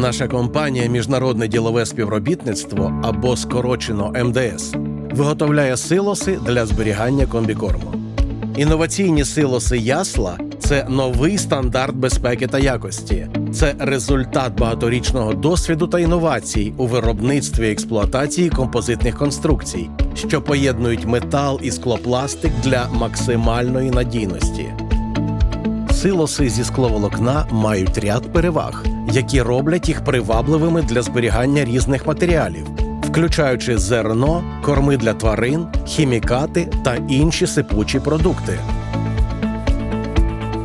Наша компанія Міжнародне ділове співробітництво або скорочено МДС виготовляє силоси для зберігання комбікорму. Інноваційні силоси ясла це новий стандарт безпеки та якості. Це результат багаторічного досвіду та інновацій у виробництві і експлуатації композитних конструкцій, що поєднують метал і склопластик для максимальної надійності. Силоси зі скловолокна мають ряд переваг, які роблять їх привабливими для зберігання різних матеріалів, включаючи зерно, корми для тварин, хімікати та інші сипучі продукти.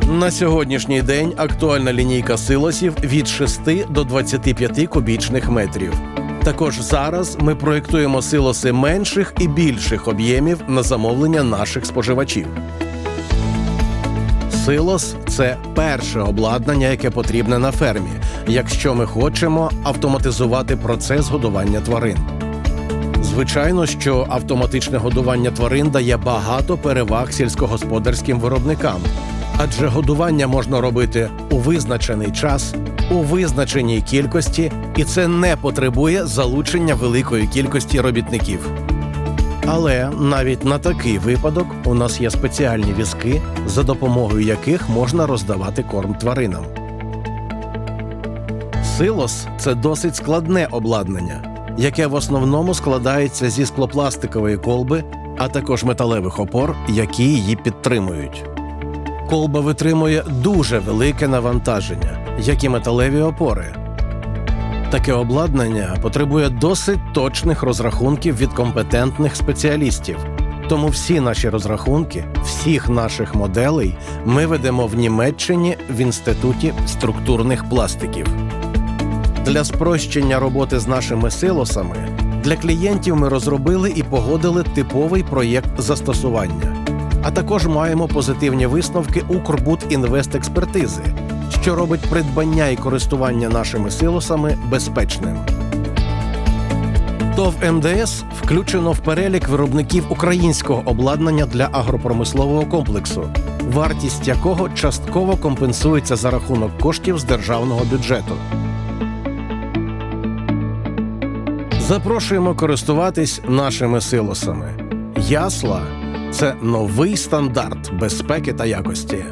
На сьогоднішній день актуальна лінійка силосів від 6 до 25 кубічних метрів. Також зараз ми проєктуємо силоси менших і більших об'ємів на замовлення наших споживачів. Силос це перше обладнання, яке потрібне на фермі, якщо ми хочемо автоматизувати процес годування тварин. Звичайно, що автоматичне годування тварин дає багато переваг сільськогосподарським виробникам, адже годування можна робити у визначений час, у визначеній кількості, і це не потребує залучення великої кількості робітників. Але навіть на такий випадок у нас є спеціальні візки, за допомогою яких можна роздавати корм тваринам. Силос це досить складне обладнання, яке в основному складається зі склопластикової колби, а також металевих опор, які її підтримують. Колба витримує дуже велике навантаження, як і металеві опори. Таке обладнання потребує досить точних розрахунків від компетентних спеціалістів. Тому всі наші розрахунки, всіх наших моделей ми ведемо в Німеччині в інституті структурних пластиків. Для спрощення роботи з нашими силосами для клієнтів ми розробили і погодили типовий проєкт застосування. А також маємо позитивні висновки Укрбудінвестекспертизи, що робить придбання і користування нашими силосами безпечним. ТОВ МДС включено в перелік виробників українського обладнання для агропромислового комплексу, вартість якого частково компенсується за рахунок коштів з державного бюджету. Запрошуємо користуватись нашими силосами. Ясла це новий стандарт безпеки та якості.